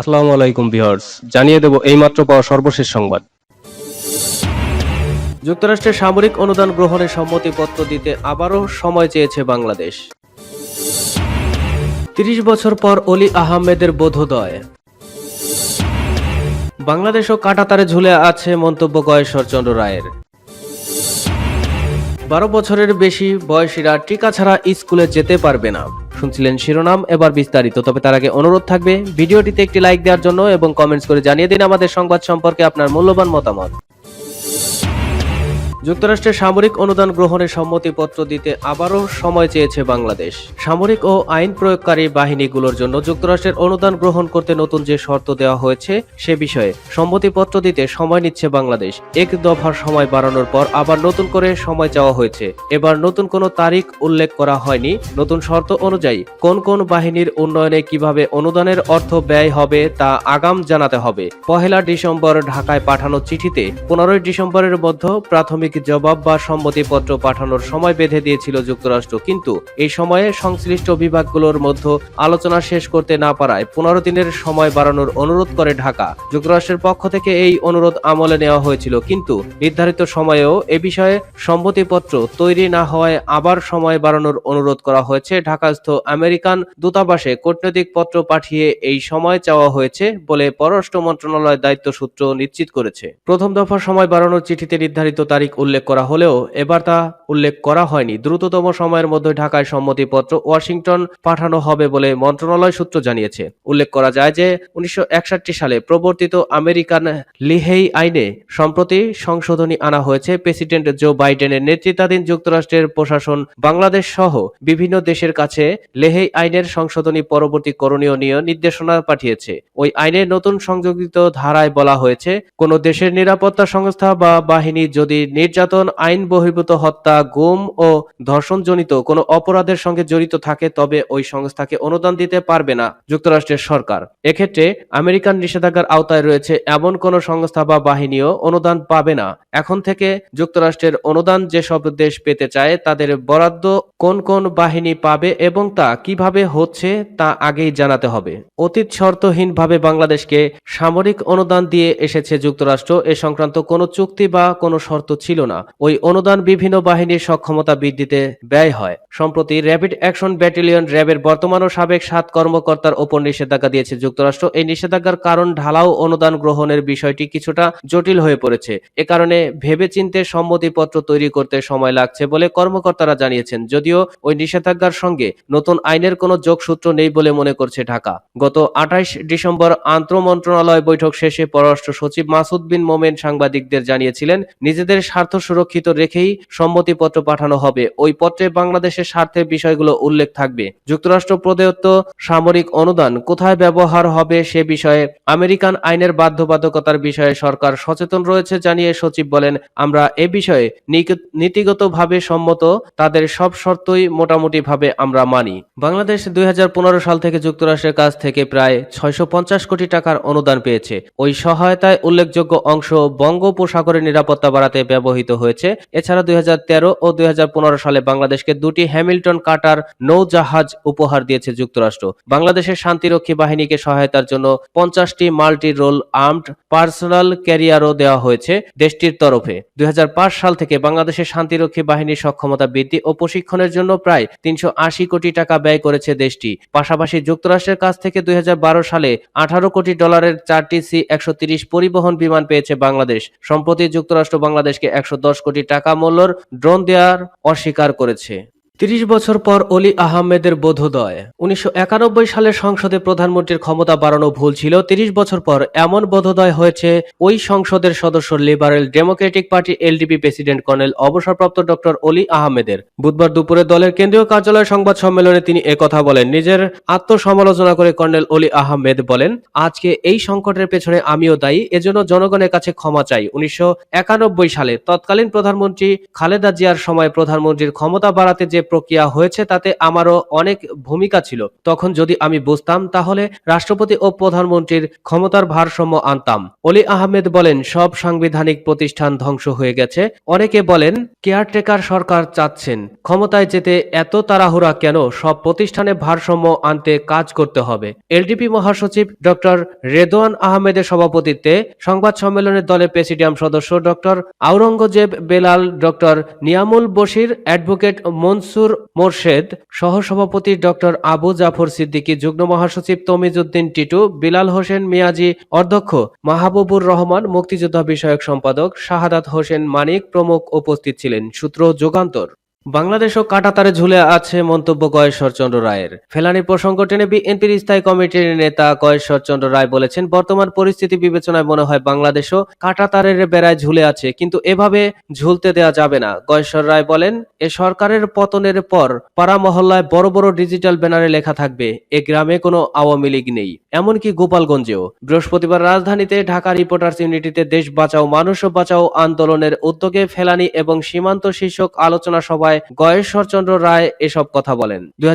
আসসালামু আলাইকুম ভিউয়ার্স, জানিয়ে দেব এইমাত্র পাওয়া সর্বশেষ সংবাদ। যুক্তরাষ্ট্রের সামরিক অনুদান গ্রহণের সম্মতিপত্র দিতে আবারও সময় চেয়েছে বাংলাদেশ। তিরিশ বছর পর অলি আহমেদের বোধোদয়। বাংলাদেশও কাটাতারে ঝুলে আছে মন্তব্য গয়েশ্বরচন্দ্র রায়ের। বারো বছরের বেশি বয়সীরা টিকা ছাড়া স্কুলে যেতে পারবে না। শুনছিলেন শিরোনাম, এবার বিস্তারিত। তবে তার আগে অনুরোধ থাকবে, ভিডিওটিতে একটি লাইক দেওয়ার জন্য এবং কমেন্টস করে জানিয়ে দিন আমাদের সংবাদ সম্পর্কে আপনার মূল্যবান মতামত। যুক্তরাষ্ট্রের সামরিক অনুদান গ্রহণের সম্মতিপত্র দিতে আবারও সময় চেয়েছে বাংলাদেশ। সামরিক ও আইন প্রয়োগকারী বাহিনীগুলোর জন্য যুক্তরাষ্ট্রের অনুদান গ্রহণ করতে নতুন যে শর্ত দেওয়া হয়েছে, সে বিষয়ে সম্মতিপত্র দিতে সময় নিচ্ছে বাংলাদেশ। এক দফার সময় বাড়ানোর পর আবার নতুন করে সময় চাওয়া হয়েছে। এবার নতুন কোনো তারিখ উল্লেখ করা হয়নি। নতুন শর্ত অনুযায়ী কোন কোন বাহিনীর উন্নয়নে কীভাবে অনুদানের অর্থ ব্যয় হবে তা আগাম জানাতে হবে। পহেলা ডিসেম্বর ঢাকায় পাঠানো চিঠিতে পনেরোই ডিসেম্বরের মধ্যে প্রাথমিক জবাব বা সম্মতিপত্র পাঠানোর সময় বেঁধে দিয়েছিল যুক্তরাষ্ট্র। কিন্তু এই সময়ে সংশ্লিষ্ট বিভাগগুলোর মধ্যে আলোচনা শেষ করতে না পারায় পনেরো দিনের সময় বাড়ানোর অনুরোধ করে ঢাকা। যুক্তরাষ্ট্রের পক্ষ থেকে এই অনুরোধ আমলে নেওয়া হয়েছিল। কিন্তু নির্ধারিত সময়েও এ বিষয়ে সম্মতিপত্র তৈরি না হওয়ায় আবার সময় বাড়ানোর অনুরোধ করা হয়েছে। ঢাকাস্থ আমেরিকান দূতাবাসে কূটনৈতিক পত্র পাঠিয়ে এই সময় চাওয়া হয়েছে বলে পররাষ্ট্র মন্ত্রণালয় দায়িত্ব সূত্র নিশ্চিত করেছে। প্রথম দফা সময় বাড়ানোর চিঠিতে নির্ধারিত তারিখ উল্লেখ করা হলেও এবার তা উল্লেখ করা হয়নি। দ্রুততম সময়ের মধ্যে ঢাকায় সম্মতিপত্র ওয়াশিংটন পাঠানো হবে বলে মন্ত্রণালয় সূত্র জানিয়েছে। উল্লেখ করা যায় যে, উনিশশো সালে প্রবর্তিত আমেরিকান লিহেই আইনে সম্প্রতি সংশোধনী আনা হয়েছে। প্রেসিডেন্ট জো বাইডেনের নেতৃত্বাধীন যুক্তরাষ্ট্রের প্রশাসন, বাংলাদেশ সহ বিভিন্ন দেশের কাছে লেহেই আইনের সংশোধনী পরবর্তী করণীয় নিয়ে নির্দেশনা পাঠিয়েছে। ওই আইনের নতুন সংযোজিত ধারায় বলা হয়েছে, কোনো দেশের নিরাপত্তা সংস্থা বা বাহিনী যদি নির্যাতন, আইন বহির্ভূত হত্যা, গুম ও ধর্ষণজনিত কোনো অপরাধের সঙ্গে জড়িত থাকে, তবে ওই সংস্থাকে অনুদান দিতে পারবে না যুক্তরাষ্ট্রের সরকার। এক্ষেত্রে আমেরিকান নিষেধাজ্ঞার আওতায় রয়েছে এমন কোন সংস্থা বা বাহিনীও অনুদান পাবে না। এখন থেকে যুক্তরাষ্ট্রের অনুদান যেসব দেশ পেতে চায়, তাদের বরাদ্দ কোন কোন বাহিনী পাবে এবং তা কীভাবে হচ্ছে, তা আগেই জানাতে হবে। অতীত শর্তহীনভাবে বাংলাদেশকে সামরিক অনুদান দিয়ে এসেছে যুক্তরাষ্ট্র, এ সংক্রান্ত কোনো চুক্তি বা কোনো শর্ত ছিল না। ওই অনুদান বিভিন্ন বাহিনীর সক্ষমতা বৃদ্ধিতে ব্যয় হয়। সম্প্রতি র্যাপিড অ্যাকশন ব্যাটালিয়ন র্যাবের বর্তমান ও সাবেক সাত কর্মকর্তার ওপর নিষেধাজ্ঞা দিয়েছে যুক্তরাষ্ট্র। এই নিষেধাজ্ঞার কারণ ঢালাও অনুদান গ্রহণের বিষয়টি কিছুটা জটিল হয়ে পড়েছে। এ কারণে ভেবেচিন্তে সম্মতিপত্র তৈরি করতে সময় লাগছে বলে কর্মকর্তারা জানিয়েছেন। যদিও ওই নিষেধাজ্ঞার সঙ্গে নতুন আইনের কোনো যোগসূত্র নেই বলে মনে করছে ঢাকা। গত আঠাইশ ডিসেম্বর আন্তঃ মন্ত্রণালয় বৈঠক শেষে পররাষ্ট্র সচিব মাসুদ বিন মোমেন সাংবাদিকদের জানিয়েছিলেন, নিজেদের স্বার্থ সুরক্ষিত রেখেই সম্মতিপত্র পাঠানো হবে। ওই পত্রে বাংলাদেশের স্বার্থের বিষয়গুলো উল্লেখ থাকবে। যুক্তরাষ্ট্র প্রদত্ত সামরিক অনুদান কোথায় ব্যবহার হবে সে বিষয়ে আমেরিকান আইনের বাধ্যবাধকতার বিষয়ে সরকার সচেতন রয়েছে জানিয়ে সচিব বলেন, আমরা এ বিষয়ে নীতিগতভাবে সম্মত, তাদের সব শর্তই মোটামুটি ভাবে আমরা মানি। বাংলাদেশ দুই হাজার পনেরো সাল থেকে যুক্তরাষ্ট্রের কাছ থেকে প্রায় ছয়শো পঞ্চাশ কোটি টাকার অনুদান পেয়েছে। ওই সহায়তায় উল্লেখযোগ্য অংশ বঙ্গোপসাগরের নিরাপত্তা বাড়াতে ব্যবহৃত হয়েছে। এছাড়া দুই হাজার তেরো ও দুই সালে বাংলাদেশকে দুটি হ্যামিল্টন কাটার নৌজাহাজ উপহার দিয়েছে যুক্তরাষ্ট্র। বাংলাদেশের শান্তিরক্ষী বাহিনীকে সহায়তার জন্য পঞ্চাশটি মাল্টি রোল আর্মড পার্সোনাল ক্যারিয়ারও দেওয়া হয়েছে দেশটির তরফে। দুই সাল থেকে বাংলাদেশের শান্তিরক্ষী বাহিনীর সক্ষমতা বৃদ্ধি ও প্রশিক্ষণের জন্য প্রায় তিনশো আশি কোটি টাকা ব্যয় করেছে দেশটি। পাশাপাশি যুক্তরাষ্ট্রের কাছ থেকে দুই হাজার বারো সালে আঠারো কোটি ডলারের চারটি সি একশো পরিবহন বিমান পেয়েছে বাংলাদেশ। সম্প্রতি যুক্তরাষ্ট্র বাংলাদেশকে একশো কোটি টাকা মূল্যর ড্রোন দেওয়ার অস্বীকার করেছে। তিরিশ বছর পর অলি আহমেদের বোধোদয়। উনিশশো সালে সংসদে প্রধানমন্ত্রীর ক্ষমতা বাড়ানো ভুল ছিল। তিরিশ বছর পর এমন বোধোদয় হয়েছে, ওই সংসদের সদস্য liberal democratic party LDP president colonel অবসরপ্রাপ্ত ডক্টর অলি আহমেদের। বুধবার দুপুরে দলের কেন্দ্রীয় কার্যালয় সংবাদ সম্মেলনে তিনি একথা বলেন। নিজের আত্মসমালোচনা করে কর্নেল অলি আহমেদ বলেন, আজকে এই সংকটের পেছনে আমিও দায়ী, এজন্য জনগণের কাছে ক্ষমা চাই। উনিশশো একানব্বই সালে তৎকালীন প্রধানমন্ত্রী খালেদা জিয়ার সময় প্রধানমন্ত্রীর ক্ষমতা বাড়াতে যে প্রক্রিয়া হয়েছে তাতে আমারও অনেক ভূমিকা ছিল। তখন যদি আমি বুঝতাম, তাহলে রাষ্ট্রপতি ও প্রধানমন্ত্রীর ক্ষমতার ভারসাম্য আনতাম। অলি আহমেদ বলেন, সব সাংবিধানিক প্রতিষ্ঠান ধ্বংস হয়ে গেছে। অনেকে বলেন, কেয়ারটেকার সরকার চাচ্ছেন। ক্ষমতায় যেতে এত তাড়াহুড়া কেন? সব প্রতিষ্ঠানে ভারসাম্য আনতে কাজ করতে হবে। এলডিপি মহাসচিব ডক্টর রেদোয়ান আহমেদের সভাপতিত্বে সংবাদ সম্মেলনে দলের প্রেসিডিয়াম সদস্য doctor Aurangzeb Belal, doctor Niamul Bashir, advocate Mansur Morshed, সহসভাপতি ডক্টর আবু জাফর সিদ্দিকী, যুগ্ম মহাসচিব তমিজউদ্দিন টিটু, বিলাল হোসেন মিয়াজি অধ্যক্ষ মাহবুবুর রহমান, মুক্তিযোদ্ধা বিষয়ক সম্পাদক শাহাদাত হোসেন মানিক প্রমুখ উপস্থিত ছিলেন। সূত্র যুগান্তর। বাংলাদেশও কাটাতারে ঝুলে আছে মন্তব্য গয়েশ্বরচন্দ্র রায়ের। ফেলানি প্রসঙ্গ টেনে বিএনপির স্থায়ী কমিটির নেতা গয়েশ্বরচন্দ্র রায় বলেছেন, বর্তমান পরিস্থিতি বিবেচনায় মনে হয় বাংলাদেশও কাটাতারের বেড়ায় ঝুলে আছে, কিন্তু এভাবে ঝুলতে দেওয়া যাবে না। গয়েশ্বর রায় বলেন, এ সরকারের পতনের পর পাড়া মহল্লায় বড় বড় ডিজিটাল ব্যানারে লেখা থাকবে, এ গ্রামে কোনো আওয়ামী লীগ নেই। এমনকি গোপালগঞ্জেও। বৃহস্পতিবার রাজধানীতে ঢাকা রিপোর্টার্স ইউনিটিতে দেশ বাঁচাও, মানুষ বাঁচাও আন্দোলনের উদ্যোগে ফেলানি এবং সীমান্ত শীর্ষক আলোচনা সভায় গয়েশ্বরচন্দ্র রায় এসব কথা বলেন। দুই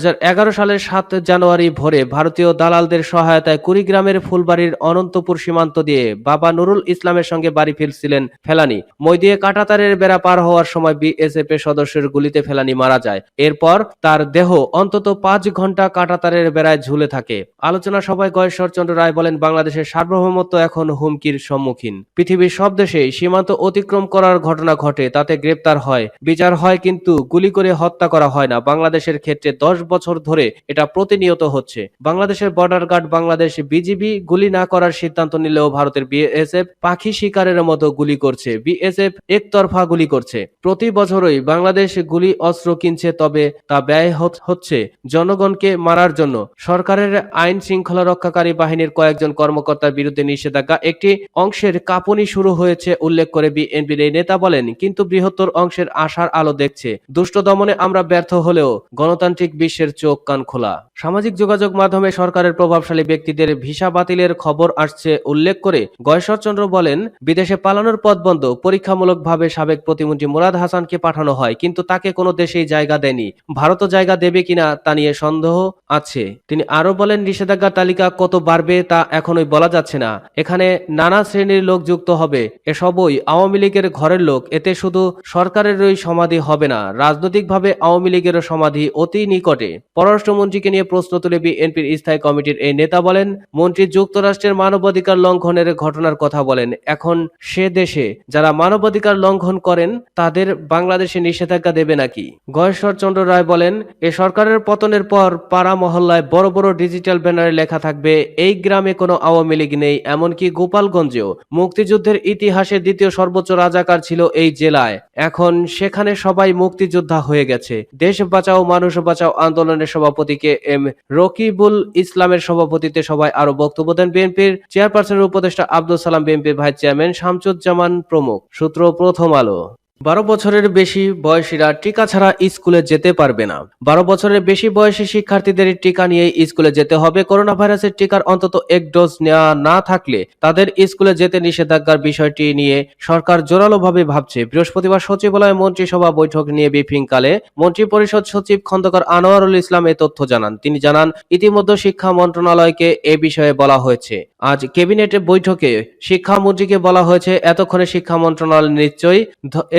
সালের সাত জানুয়ারি ভোরে ভারতীয় দালালদের সহায়তায় কুড়িগ্রামের ফুলবাড়ির অনন্তপুর সীমান্ত দিয়ে বাবা নুরুল ইসলামের সঙ্গে বাড়ি ফিরছিলেন ফেলানি। মই দিয়ে কাটাতারের বেড়া পার হওয়ার সময় বিএসএফ এর সদস্যের গুলিতে ফেলানি মারা যায়। এরপর তার দেহ অন্তত পাঁচ ঘণ্টা কাটাতারের বেড়ায় ঝুলে থাকে। আলোচনা সভায় গয়েশ্বরচন্দ্র রায় বলেন, বাংলাদেশের সার্বভৌমত্ব এখন হুমকির সম্মুখীন। পৃথিবীর সব দেশেই সীমান্ত অতিক্রম করার ঘটনা ঘটে, তাতে গ্রেপ্তার হয়। বিচার হয় কিন্তু গুলি করে হত্যা করা হয় না। বাংলাদেশের ক্ষেত্রে দশ বছর ধরে এটা প্রতিনিয়ত হচ্ছে। বাংলাদেশের বর্ডার গার্ড বাংলাদেশ বিজিবি গুলি না করার সিদ্ধান্ত নিলেও ভারতের বিএসএফ পাখি শিকারের মতো গুলি করছে। বিএসএফ একতরফা গুলি করছে। প্রতি বছরই বাংলাদেশ গুলি অস্ত্র কিনছে, তবে তা ব্যয় হচ্ছে জনগণকে মারার জন্য। সরকারের আইন শৃঙ্খলা রক্ষাকারী বাহিনীর কয়েকজন কর্মকর্তার বিরুদ্ধে নিষেধাজ্ঞা একটি অংশের কাঁপুনি শুরু হয়েছে, উল্লেখ করে বিএনপির এই নেতা বলেন, কিন্তু বৃহত্তর অংশের আশার আলো দেখছে। দুষ্ট দমনে আমরা ব্যর্থ হলেও গণতান্ত্রিক বিশ্বের চোখ কান খোলা। সামাজিক যোগাযোগ মাধ্যমে সরকারের প্রভাবশালী ব্যক্তিদের ভিসা বাতিলের খবর আসছে উল্লেখ করে গয়েশ্বরচন্দ্র বলেন, বিদেশে পালানোর পথ বন্ধ, পরীক্ষামূলকভাবে সাবেক প্রতিমন্ত্রী মুরাদ হাসানকে পাঠানো হয়, কিন্তু তাকে কোনো দেশেই জায়গা দেয়নি। ভারতও জায়গা দেবে কিনা তা নিয়ে সন্দেহ আছে। তিনি আরও বলেন নিষেধাজ্ঞা তালিকা কত বাড়বে তা এখনোই বলা যাচ্ছে না। এখানে নানা শ্রেণির লোক যুক্ত হবে। এসবই আওয়ামী লীগের ঘরের লোক। এতে শুধু সরকারেরই সমাধি হবে না রাজনৈতিকভাবে আওয়ামী লীগের সমাধি অতি নিকটে। পররাষ্ট্রমন্ত্রীকে নিয়ে প্রশ্ন তুলে বিএনপির স্থায়ী কমিটির এই নেতা বলেন, মন্ত্রী যুক্তরাষ্ট্রের মানবাধিকার লঙ্ঘনের ঘটনার কথা বলেন। এখন সে দেশে যারা মানবাধিকার লঙ্ঘন করেন, তাদের বাংলাদেশে নিষেধাজ্ঞা দেবে নাকি? গয়েশ্বর চন্দ্র রায় বলেন, এ সরকারের পতনের পর পাড়া মহল্লায় বড় বড় ডিজিটাল ব্যানারে লেখা থাকবে, এই গ্রামে কোনো আওয়ামী লীগ নেই, এমনকি গোপালগঞ্জেও। মুক্তিযুদ্ধের ইতিহাসে দ্বিতীয় সর্বোচ্চ রাজাকার ছিল এই জেলায়। এখন সেখানে সবাই মুক্তিযোদ্ধা হয়ে গেছে। দেশ বাঁচাও, মানুষ বাঁচাও আন্দোলনের সভাপতি কে এম রকিবুল ইসলামের সভাপতিতে সবাই আরও বক্তব্য দেন বিএনপির চেয়ারপারসনের উপদেষ্টা আব্দুল সালাম বিএনপির ভাইস চেয়ারম্যান শামসুজ্জামান প্রমুখ। সূত্র প্রথম আলো। বারো বছরের বেশি বয়সীরা টিকা ছাড়া স্কুলে যেতে পারবে না। বারো বছরের বেশি বয়সী শিক্ষার্থীদের টিকা নিয়ে স্কুলে যেতে হবে। করোনা ভাইরাসের টিকার অন্তত এক ডোজ নেওয়া না থাকলে তাদের স্কুলে যেতে নিষেধাজ্ঞার বিষয়টি নিয়ে সরকার জোরালোভাবে ভাবছে। বৃহস্পতিবার সচিবালয়ে মন্ত্রিসভা বৈঠক নিয়ে ব্রিফিংকালে মন্ত্রী পরিষদ সচিব খন্দকার আনোয়ারুল ইসলাম এ তথ্য জানান। তিনি জানান, ইতিমধ্যে শিক্ষা মন্ত্রণালয়কে এ বিষয়ে বলা হয়েছে। আজ ক্যাবিনেটের বৈঠকে শিক্ষামন্ত্রীকে বলা হয়েছে, এতক্ষণে শিক্ষা মন্ত্রণালয় নিশ্চয়ই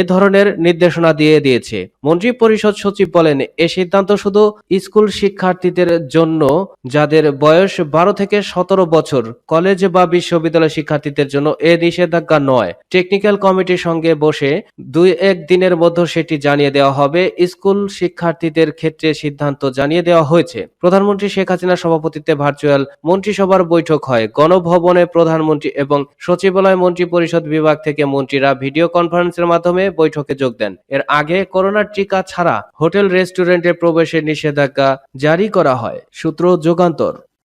ধরনের নির্দেশনা দিয়ে দিয়েছে। মন্ত্রী পরিষদ সচিব বলেন, এ সিদ্ধান্ত শুধু স্কুল শিক্ষার্থীদের জন্য, যাদের বয়স বারো থেকে সতেরো বছর, কলেজ বা বিশ্ববিদ্যালয় শিক্ষার্থীদের জন্য এ নিষেধাজ্ঞা নয়। টেকনিক্যাল কমিটির সঙ্গে বসে দুই এক দিনের মধ্যে সেটি জানিয়ে দেওয়া হবে। স্কুল শিক্ষার্থীদের ক্ষেত্রে সিদ্ধান্ত জানিয়ে দেওয়া হয়েছে। প্রধানমন্ত্রী শেখ হাসিনার সভাপতিত্বে ভার্চুয়াল মন্ত্রিসভার বৈঠক হয়। গণভবনে প্রধানমন্ত্রী এবং সচিবালয় মন্ত্রী পরিষদ বিভাগ থেকে মন্ত্রীরা ভিডিও কনফারেন্সের মাধ্যমে বৈঠকে যোগ দেন। এর আগে করোনার টিকা ছাড়া হোটেল রেস্টুরেন্টে প্রবেশের নিষেধাজ্ঞা জারি করা হয়। সূত্র যুগান্তর।